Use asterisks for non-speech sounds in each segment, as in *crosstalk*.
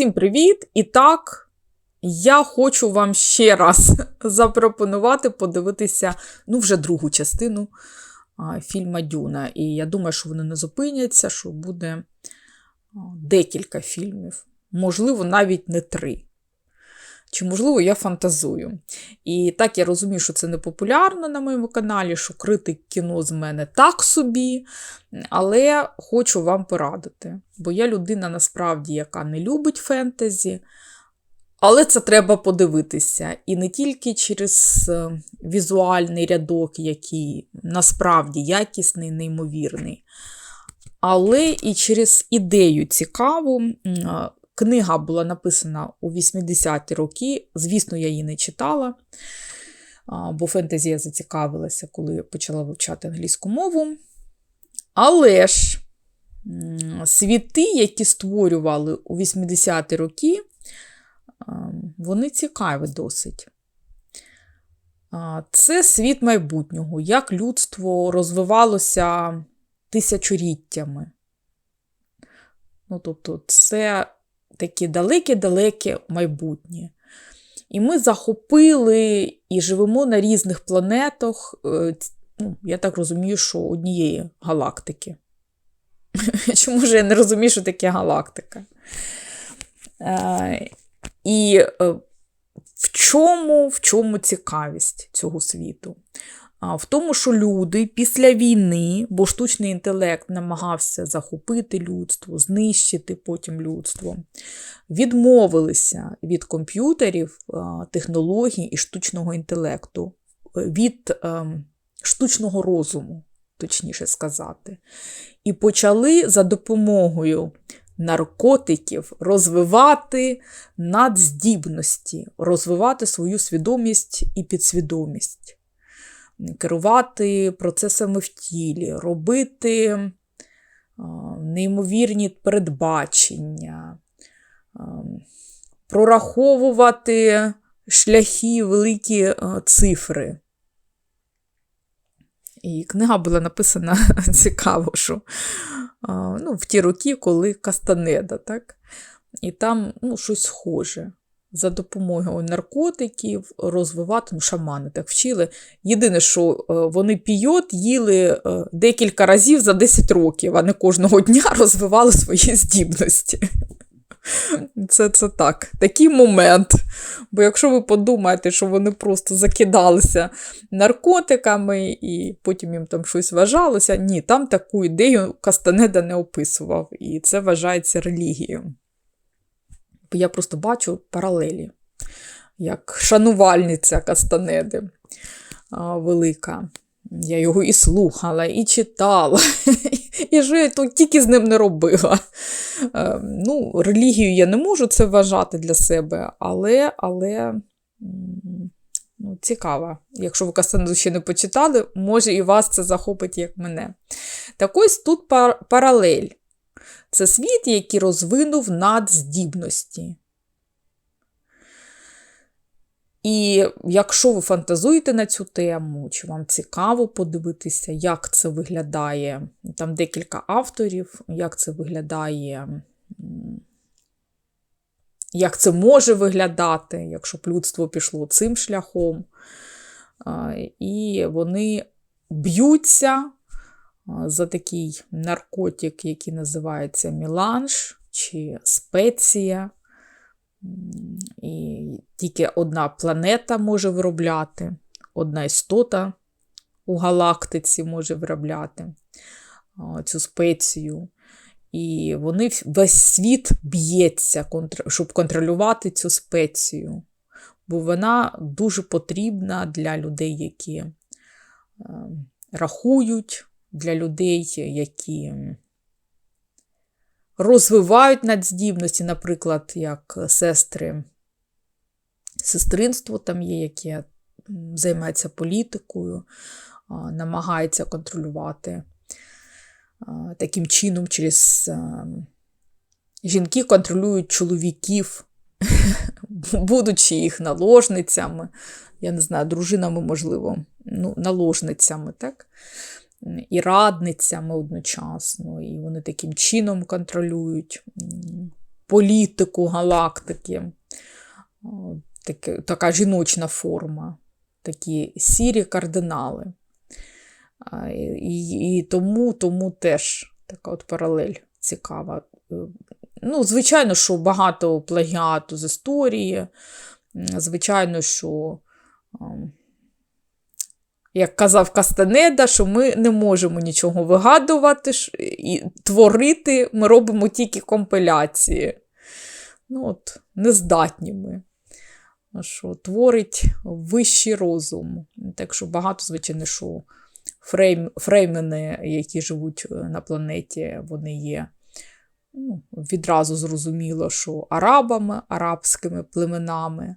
Всім привіт! І так, я хочу вам ще раз *laughs* запропонувати подивитися ну, вже другу частину а, фільма Дюна. І я думаю, що вони не зупиняться, що буде декілька фільмів, можливо, навіть не три. Чи, можливо, я фантазую. І так я розумію, що це не популярно на моєму каналі, що критик кіно з мене так собі. Але хочу вам порадити. Бо я людина насправді, яка не любить фентезі. Але це треба подивитися. І не тільки через е, візуальний рядок, який насправді якісний, неймовірний, але і через ідею цікаву. Книга була написана у 80-ті роки. Звісно, я її не читала, бо фентезі я зацікавилася, коли почала вивчати англійську мову. Але ж світи, які створювали у 80-ті роки, вони цікаві досить. Це світ майбутнього, як людство розвивалося тисячоліттями. Ну, тобто, це таке далеке-далеке майбутнє. І ми захопили і живемо на різних планетах, е, ну, я так розумію, що однієї галактики. *laughs* Чому ж я не розумію, що таке галактика? Е, і е, в чому, в чому цікавість цього світу? В тому, що люди після війни, бо штучний інтелект намагався захопити людство, знищити потім людство, відмовилися від комп'ютерів, технологій і штучного інтелекту, від ем, штучного розуму, точніше сказати, і почали за допомогою. Наркотиків розвивати надздібності, розвивати свою свідомість і підсвідомість керувати процесами в тілі, робити неймовірні передбачення, прораховувати шляхи великі цифри. І книга була написана *laughs* цікаво, що ну, в ті роки, коли Кастанеда, так? І там ну, щось схоже за допомогою наркотиків розвивати ну, шамани так вчили. Єдине, що е, вони пійот їли е, декілька разів за 10 років, а не кожного дня *laughs* розвивали свої здібності. Це це так, такий момент. Бо якщо ви подумаєте, що вони просто закидалися наркотиками і потім їм там щось вважалося, ні, там таку ідею Кастанеда не описував, і це вважається релігією я просто бачу паралелі, як шанувальниця Кастанеди велика. Я його і слухала, і читала, *laughs* і я тут тільки з ним не робила. Е, ну, Релігію я не можу це вважати для себе, але але ну, цікаво. Якщо ви Кастанеду ще не почитали, може і вас це захопить, як мене. Так ось тут пар паралель. Це світ, який розвинув надздібності. І якщо ви фантазуєте на цю тему, чи вам цікаво подивитися, як це виглядає, там декілька авторів, як це виглядає, як це може виглядати, якщо б людство пішло цим шляхом. І вони б'ються за такий наркотик, який називається міланж чи спеція. І тільки одна планета може виробляти, одна істота у галактиці може виробляти цю спецію. І вони весь світ б'ється, щоб контролювати цю спецію. Бо вона дуже потрібна для людей, які рахують, для людей, які розвивають надздібності, наприклад, як сестри, сестринство там є, яке займається політикою, намагається контролювати таким чином, через жінки контролюють чоловіків, *laughs* будучи їх наложницями, я не знаю, дружинами, можливо, ну, наложницями. так? І радницями одночасно, і вони таким чином контролюють політику галактики. Така жіночна форма, такі сірі кардинали. І, і тому, тому теж така от паралель цікава. Е, Ну, звичайно, що багато плагіату з історії. Звичайно, що, як казав Кастанеда, що ми не можемо нічого вигадувати і творити, ми робимо тільки компиляції. Ну, от, нездатні ми. Що творить вищий розум. Так що багато, звичайно, що фрейм, фреймени, які живуть е, на планеті, вони є ну, відразу зрозуміло, що арабами, арабськими племенами,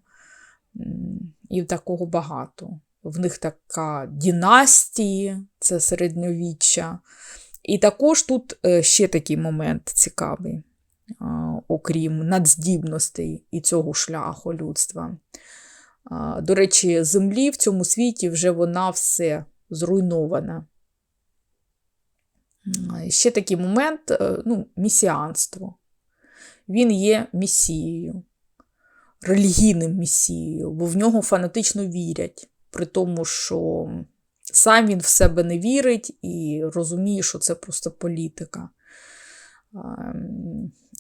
і такого багато. В них така дінастії, це середньовіччя. І також тут е, ще такий момент цікавий, окрім надздібностей і цього шляху людства. До речі, землі в цьому світі вже вона все зруйнована. Ще такий момент е, ну, місіанство. Він є місією, релігійним місією, бо в нього фанатично вірять, при тому, що сам він в себе не вірить і розуміє, що це просто політика.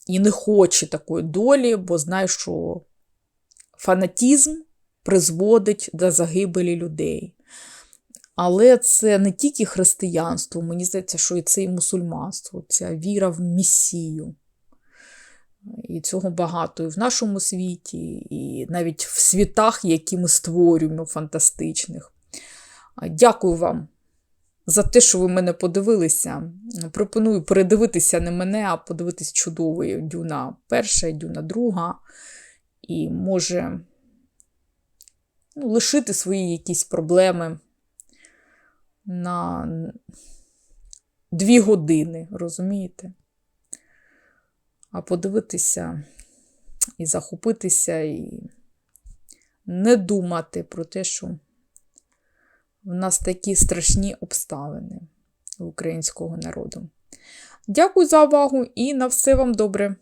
І не хоче такої долі, бо знає, що фанатізм призводить до загибелі людей. Але це не тільки християнство, мені здається, що і це і мусульманство, ця віра в Месію. І цього багато і в нашому світі, і навіть в світах, які ми створюємо, фантастичних. Дякую вам за те, що ви мене подивилися. Пропоную передивитися не мене, а подивитись чудовий Дюна перша, Дюна друга. І може ну, лишити свої якісь проблеми на дві години, розумієте? А подивитися і захопитися, і не думати про те, що в нас такі страшні обставини українського народу. Дякую за увагу і на все вам добре!